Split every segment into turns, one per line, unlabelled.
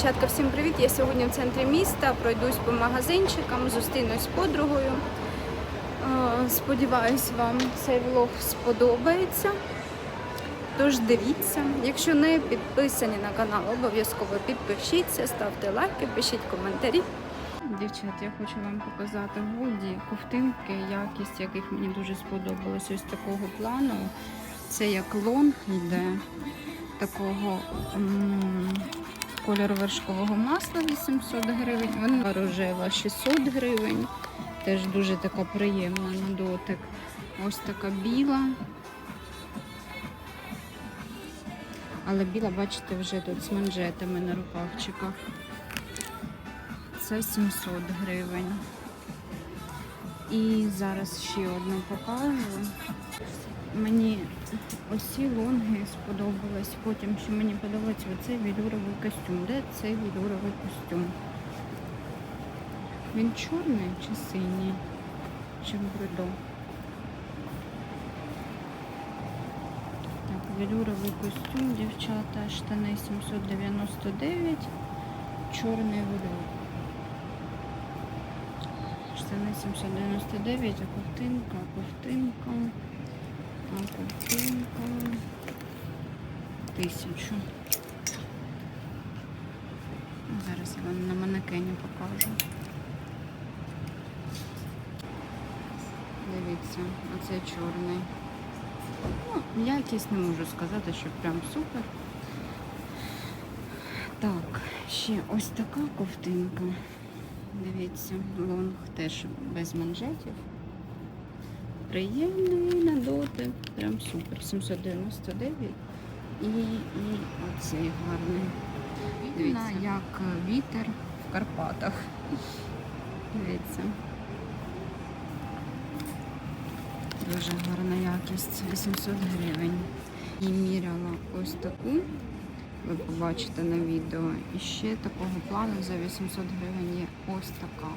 Дівчатка, всім привіт! Я сьогодні в центрі міста, пройдусь по магазинчикам, зустрінусь з подругою. Е, Сподіваюсь, вам цей влог сподобається. Тож дивіться. Якщо не підписані на канал, обов'язково підпишіться, ставте лайки, пишіть коментарі. Дівчат, я хочу вам показати гуді, ковтинки, якість яких мені дуже сподобалось ось такого плану. Це як лонг йде такого кольору вершкового масла 800 гривень. Вона рожева 600 гривень. Теж дуже така приємна на дотик. Ось така біла. Але біла, бачите, вже тут з манжетами на рукавчиках. Це 700 гривень. І зараз ще одну покажу. Мені ось ці лонги сподобались. Потім, що мені подобається оцей велюровий костюм. Де цей велюровий костюм? Він чорний чи синій? Чи брудо? Так, велюровий костюм, дівчата, штани 799, чорний велюр. Штани 799, а ковтинка, ковтинка. Картинка тисячу. Зараз я вам на манекені покажу. Дивіться, оце чорний. Ну, якість не можу сказати, що прям супер. Так, ще ось така ковтинка. Дивіться, лонг теж без манжетів. Приємний на дотик, прям супер. 799. І, і оцей гарний. Дивіться, як вітер в Карпатах. Дивіться. Дуже гарна якість. 800 гривень. І міряла ось таку. Ви побачите на відео. І ще такого плану за 800 гривень є ось така.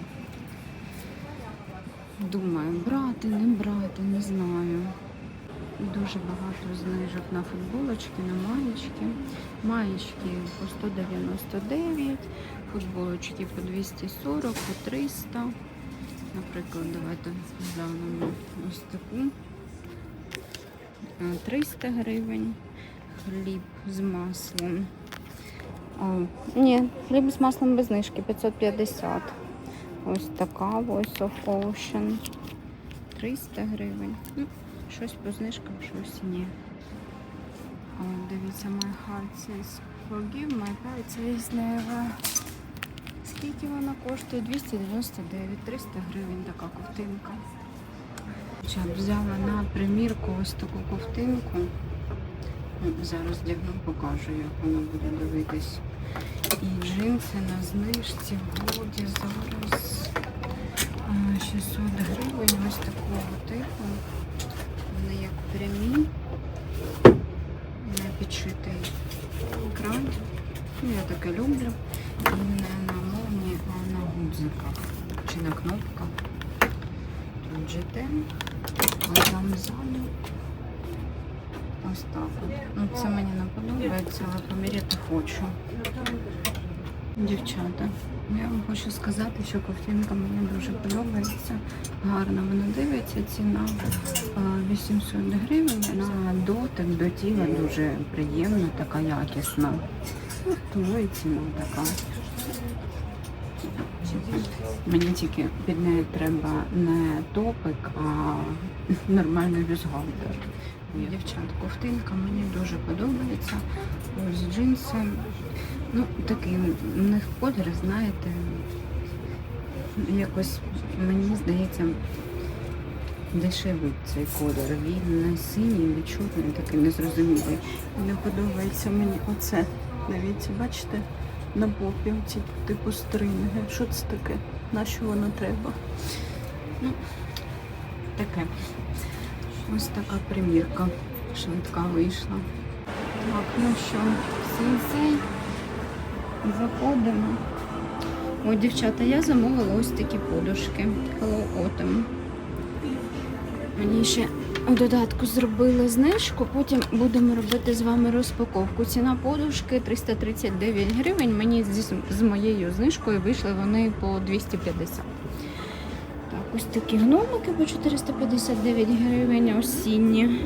Думаю, брати, не брати, не знаю. Дуже багато знижок на футболочки, на маєчки. Маєчки по 199, футболочки по 240, по 300. Наприклад, давайте глянемо ось таку. Е, 300 гривень. Хліб з маслом. О, ні, хліб з маслом без знижки 550. Ось така Voice of Ocean. 300 гривень. Ну, щось по знижкам, щось ні. О, дивіться, my heart says forgive, my heart says never. Скільки вона коштує? 299, 300 гривень така ковтинка. Хоча взяла на примірку ось таку ковтинку. Ну, Зараз дягну, покажу, як вона буде дивитись. І джинси на знижці в зараз 600 гривень ось такого типу. Вони як прямі, не підшитий край. Ну, я таке люблю. І не на молні, а на гудзиках чи на кнопках. Тут GT, а там ззаду ось так. Ну, це мені не подобається, але поміряти хочу. Дівчата, я вам хочу сказати, що ковтинка мені дуже подобається. Гарно вона дивиться. Ціна е, 800 гривень. На дотик до тіла дуже приємна, така якісна. Ну, Тому і ціна така. Мені тільки під нею треба не топик, а нормальний бюстгальтер. Дівчат, ковтинка мені дуже подобається. Ось джинси. Ну, такий у них колір, знаєте, якось мені здається дешевий цей колір. Він не синій, не чорний, такий незрозумілий. Не подобається мені оце. Дивіться, бачите, на попі ці типу стринги. Що це таке? На що воно треба? Ну, таке. Ось така примірка швидка вийшла. Так, ну що, сенсей. Заходимо. О, дівчата, я замовила ось такі подушки Hello Autumn. Мені ще у додатку зробили знижку, потім будемо робити з вами розпаковку. Ціна подушки 339 гривень. Мені зі- з моєю знижкою вийшли вони по 250. Ось такі гномики по 459 гривень осінні.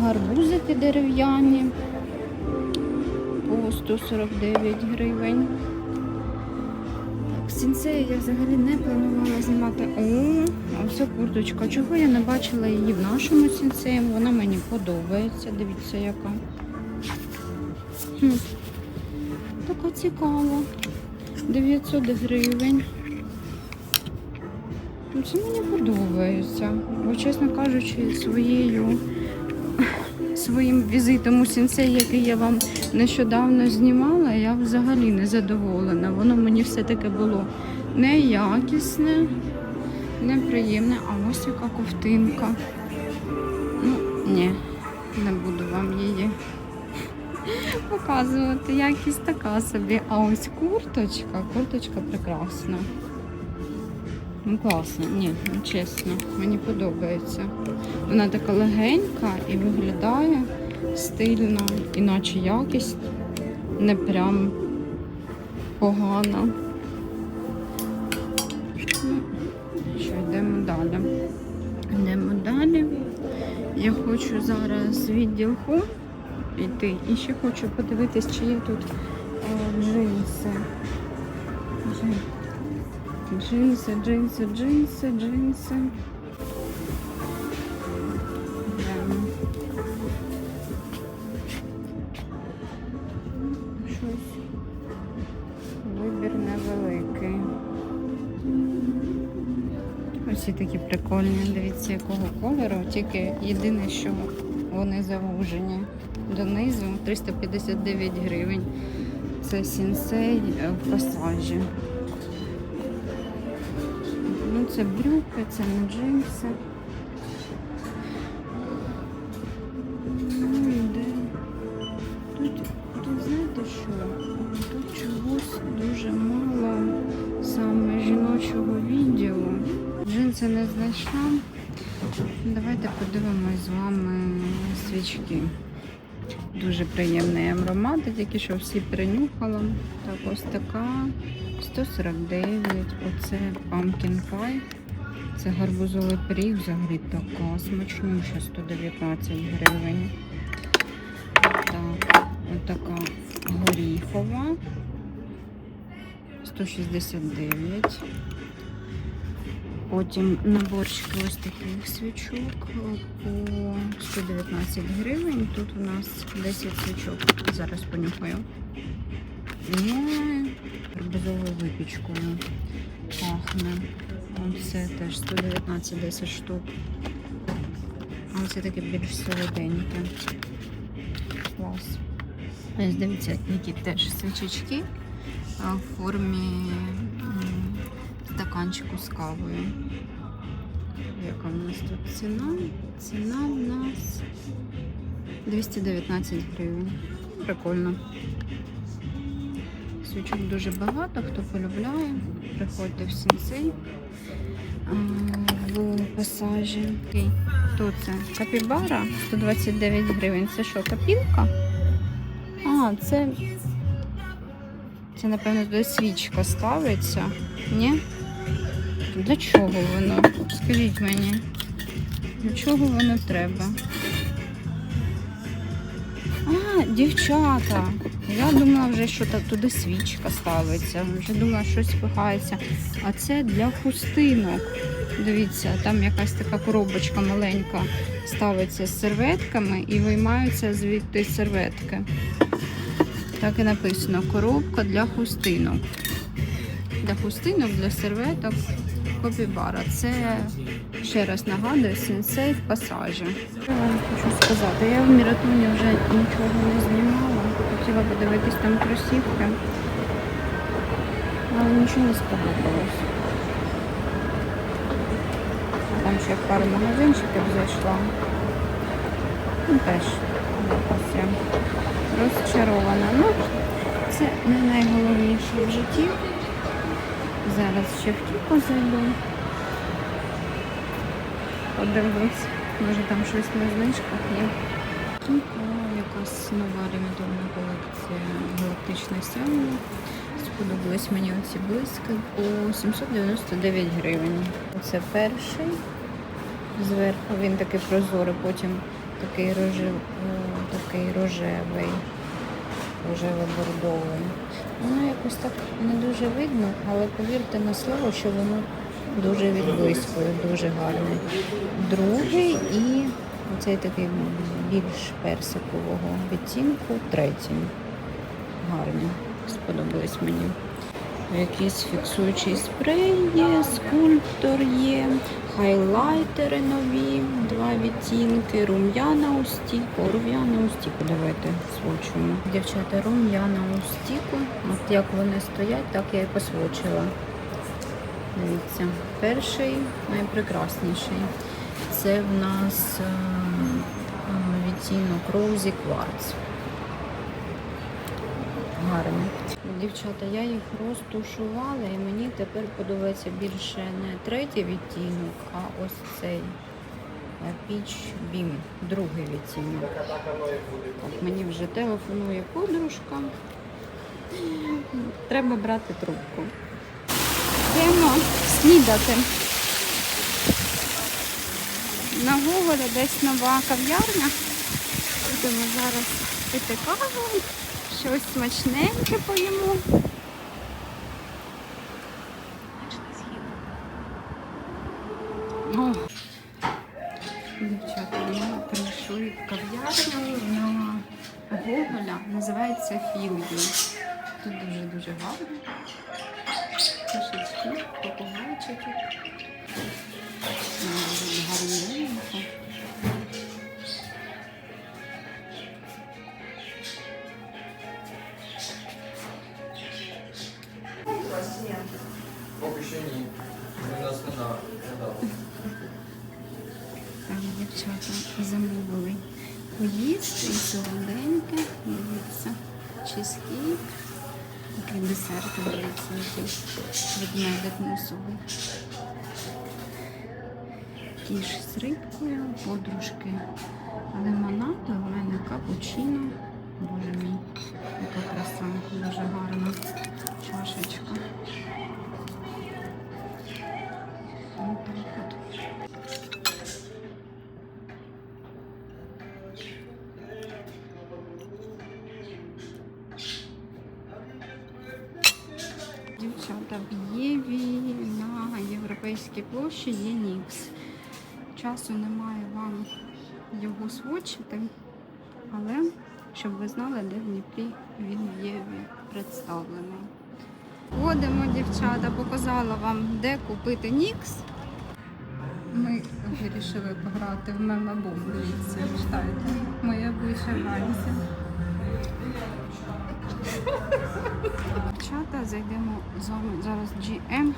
Гарбузики дерев'яні по 149 гривень. Так, сінсею я взагалі не планувала знімати. О, ось курточка. Чого я не бачила її в нашому сінсеї? Вона мені подобається. Дивіться, яка. Хм. Така цікава. 900 гривень. Це мені подобається. Бо, чесно кажучи, своєю своїм візитом у сінсей, який я вам нещодавно знімала, я взагалі не задоволена. Воно мені все-таки було неякісне, неприємне. А ось яка ковтинка. Ну, ні, не буду вам її показувати. Якість така собі. А ось курточка, курточка прекрасна. Ну, класно, ні, ну, чесно, мені подобається. Вона така легенька і виглядає стильно, іначе якість не прям погана. Ну, що, йдемо далі. Йдемо далі. Я хочу зараз відділ Home піти і ще хочу подивитись, чи є тут е, джинси. Джин- Джинси, джинси, джинси, джинси. Щось. Вибір невеликий. Ось і такі прикольні. Дивіться, якого кольору. Тільки єдине, що вони завужені. Донизу 359 гривень. Це сінсей е, в пасажі. Це брюки, це не джинси. Ну, іде. Тут, тут знаєте що? Тут чогось дуже мало саме жіночого відділу. Джинси не знайшла. Давайте подивимось з вами свічки. Дуже приємний аромат, тільки що всі принюхала. Так, ось така 149. Оце pumpkin pie. Це гарбузовий пиріг, взагалі така смачнюща, 119 гривень. Так, отака горіхова. 169. Потім наборчики ось таких свічок по 119 гривень. Тут у нас 10 свічок. Зараз понюхаю. Ой, гарбузовою випічкою пахне. Оце теж 119 10 штук. А оце таке більш солоденьке. Клас. Ось дивіться, які теж свічечки в формі стаканчику з кавою. Яка в нас тут ціна? Ціна в нас 219 гривень. Прикольно. Свічок дуже багато, хто полюбляє. Приходьте в сінцей в пасажі. Хто це? Капібара 129 гривень. Це що, капілка? А, це. Це, напевно, туди свічка ставиться. Ні? Для чого воно? Скажіть мені. Для чого воно треба? А, дівчата. Я думала вже, що туди свічка ставиться. Вже думала, щось пихається. А це для хустинок. Дивіться, там якась така коробочка маленька ставиться з серветками і виймаються звідти серветки. Так і написано: коробка для хустинок. Для хустинок, для серветок, копібара. Це ще раз нагадую, сенсей в пасажі. Що вам хочу сказати? Я в Міратоні вже нічого не знімала. Хотіла подивитись там кросівки, але нічого не сподобалось. Там ще пару магазинчиків зайшла. Ну, теж якось розчарована. Ну, це не найголовніше в житті. Зараз ще в кіко зайду. Подивлюсь. Може там щось на знижках є. О, якась нова лімітована колекція галактичне сяйво. Сподобались мені оці блиски по 799 гривень. Це перший. Зверху він такий прозорий, потім такий, рожев... о, такий рожевий, рожево-бордовий. Воно якось так не дуже видно, але повірте на слово, що воно дуже відблискує, дуже гарне. Другий і оцей такий більш персикового відтінку, третій. Гарні. Сподобалось мені. Якийсь фіксуючий спрей є, скульптор є, хайлайтери нові, два відтінки, рум'яна у стіку, рум'яна у стіку, давайте свочуємо. Дівчата, рум'яна у стіку. От як вони стоять, так я і посвочила. Дивіться, перший найпрекрасніший. Це в нас е, е, відтінок Rosy Quartz. Гарний. Дівчата, я їх розтушувала і мені тепер подобається більше не третій відтінок, а ось цей Peach Beam, другий відтінок. Так, мені вже телефонує подружка. Треба брати трубку. Йдемо снідати. На Гоголя десь нова кав'ярня. Будемо зараз пити каву, щось смачненьке поїмо. О, дівчата, ми прийшли в кав'ярню на Гоголя. Називається Філді. Тут дуже-дуже гарно. Кошечки, попугайчики. Який ведмедик мусовий. Кіш з рибкою, подружки лимонад, у мене капучино. Боже мій, яка краса, дуже гарна чашечка. Європейській площі є Нікс. Часу немає вам його свочити, але щоб ви знали, де в Дніпрі він Єві представлений. Ходимо, дівчата, показала вам, де купити Нікс. Ми вирішили пограти в мемабум. Дивіться, читайте. Моє обличчя Ганся. Дівчата, зайдемо зараз GM.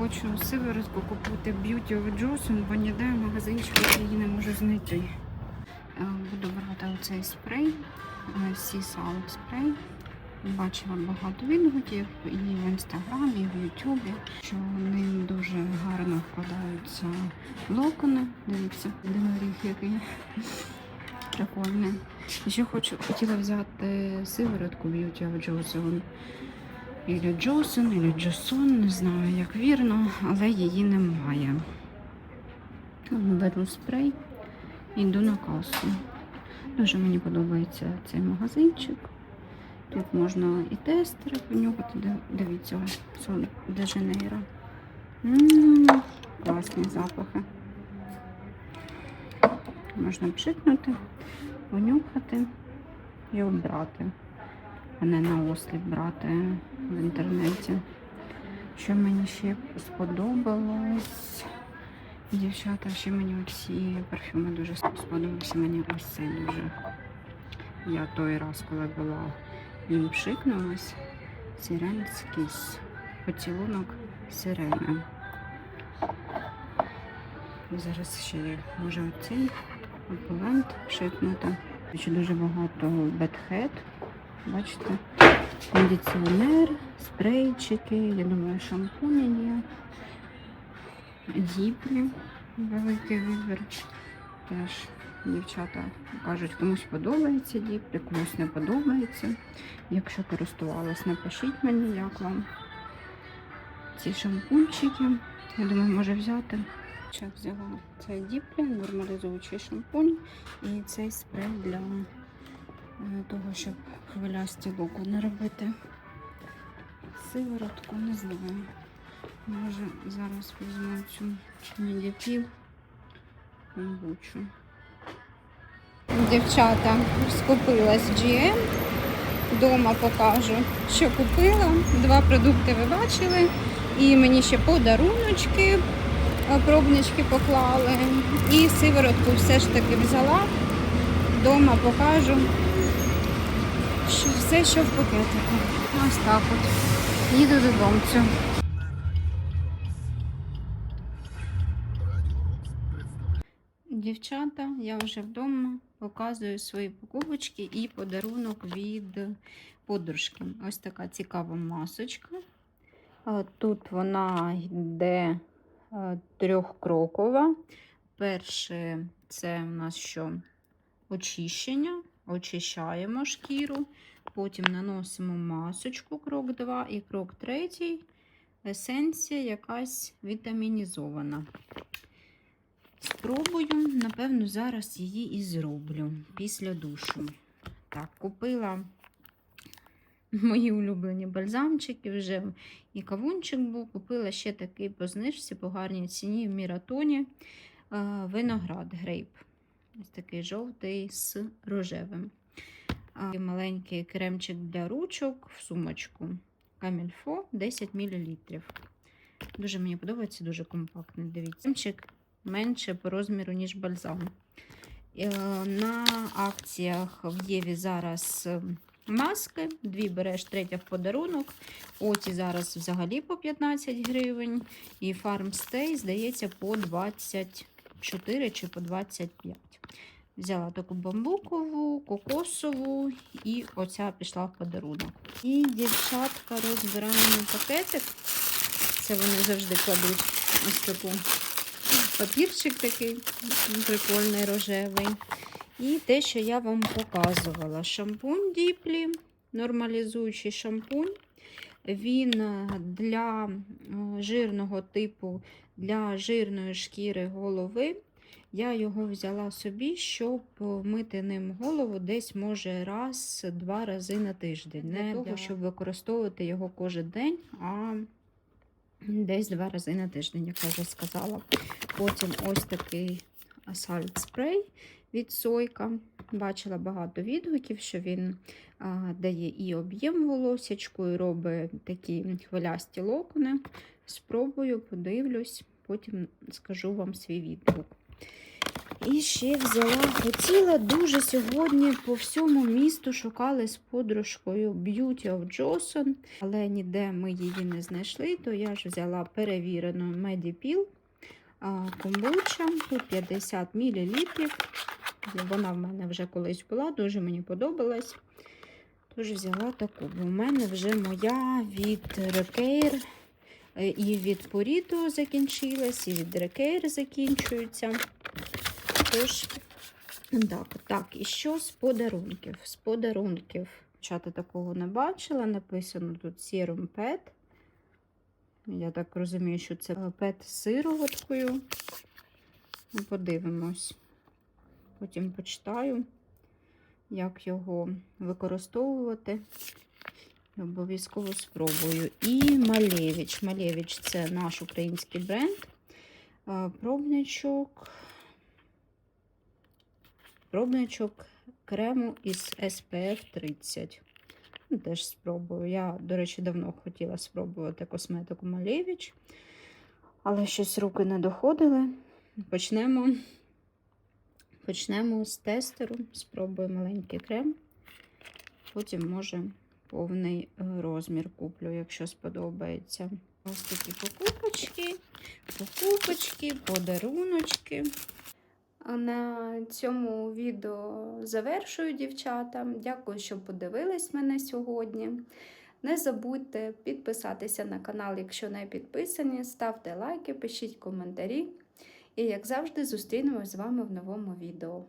Хочу сиворотку купити Beauty of Johnson, бо ніде в магазинчику її не можу знайти. Е, Буду брати оцей спрей, е, Sea спрей. Бачила багато відгуків і в інстаграмі, і в Ютубі, що ним дуже гарно вкладаються локони. Дивіться, диноріг який прикольний. Ще хочу хотіла взяти сиворотку Beauty of Johnson. Ілі Джосон, ілі Джосон, не знаю, як вірно, але її немає. Беру спрей і йду на касу. Дуже мені подобається цей магазинчик. Тут можна і тестери понюхати. Дивіться, сон де. Класні запахи. Можна пшикнути, понюхати і обрати, а не на осліп брати в інтернеті. Що мені ще сподобалось? Дівчата, ще мені оці парфюми дуже сподобався. Мені ось цей дуже. Я той раз, коли була, їм пшикнулась. Сиренський поцілунок сирени. Зараз ще є, може оцей опулент пшикнути. Ще дуже багато бетхед. Бачите? Кондиціонер, спрейчики, я думаю, шампуні є. Діплі, великий вибір. теж дівчата кажуть, комусь подобається діплі, комусь не подобається. Якщо користувалась, напишіть мені, як вам ці шампунчики. Я думаю, може взяти. Ще взяла цей діплі, нормалізуючий шампунь і цей спрей для того, щоб хвилясті луку не робити. Сиворотку, не знаю. Може зараз візьму цю медіпіл комбучу. Дівчата, скупилась GM. Дома покажу, що купила. Два продукти ви бачили. І мені ще подаруночки, пробнички поклали. І сиворотку все ж таки взяла. Дома покажу. Все, що в пакетику. Ось так от. Їду додому. Дівчата, я вже вдома показую свої покупочки і подарунок від подружки. Ось така цікава масочка. Тут вона йде трьохкрокова. Перше, це у нас що? Очищення. Очищаємо шкіру. Потім наносимо масочку, крок 2 і крок 3. Есенція якась вітамінізована. Спробую, напевно, зараз її і зроблю після душу. Так, купила мої улюблені бальзамчики, вже і кавунчик був. Купила ще такий по по гарній ціні в Міратоні. е, Виноград грейп. Ось такий жовтий з рожевим. А, Маленький кремчик для ручок в сумочку. Камільфо 10 мл. Дуже мені подобається, дуже компактний. Дивіться. Кремчик менше по розміру, ніж бальзам. Е, На акціях в Єві зараз е, маски. Дві береш, третя в подарунок. Оті зараз взагалі по 15 гривень. І Farmstay, здається, по 24 чи по 25. Взяла таку бамбукову, кокосову і оця пішла в подарунок. І дівчатка розбираємо пакетик. Це вони завжди кладуть ось таку папірчик такий прикольний рожевий. І те, що я вам показувала. Шампунь Діплі, нормалізуючий шампунь. Він е, для е, жирного типу, для жирної шкіри голови. Я його взяла собі, щоб мити ним голову десь, може, раз-два рази на тиждень. Не того, щоб використовувати його кожен день, а десь два рази на тиждень, як я вже сказала. Потім ось такий асальт спрей від Сойка. Бачила багато відгуків, що він а, дає і об'єм волосячку, і робить такі хвилясті локони. Спробую, подивлюсь, потім скажу вам свій відгук. І ще взяла, хотіла дуже сьогодні по всьому місту шукали з подружкою Beauty of Johnson, але ніде ми її не знайшли, то я ж взяла перевірену Medipil комбуча, тут 50 мл. Вона в мене вже колись була, дуже мені подобалась. Тож взяла таку, бо в мене вже моя від е, і від Purito закінчилась, і від Recair закінчується. Тож, так, так, і що з подарунків? З подарунків. Чати такого не бачила. Написано тут Serum Pet. Я так розумію, що це пет з сироваткою. Ну, Подивимось. Потім почитаю, як його використовувати. Обов'язково спробую. І Малевич. Малевич це наш український бренд. Пробничок. Пробничок крему із SPF 30. Ну, Теж спробую. Я, до речі, давно хотіла спробувати косметику Малевич, але щось руки не доходили. Почнемо. Почнемо з тестеру. Спробую маленький крем. Потім, може, повний е, розмір куплю, якщо сподобається. Ось такі покупочки, покупочки, подаруночки. На цьому відео завершую, дівчата. Дякую, що подивились мене сьогодні. Не забудьте підписатися на канал, якщо не підписані. Ставте лайки, пишіть коментарі. І як завжди, зустрінемось з вами в новому відео.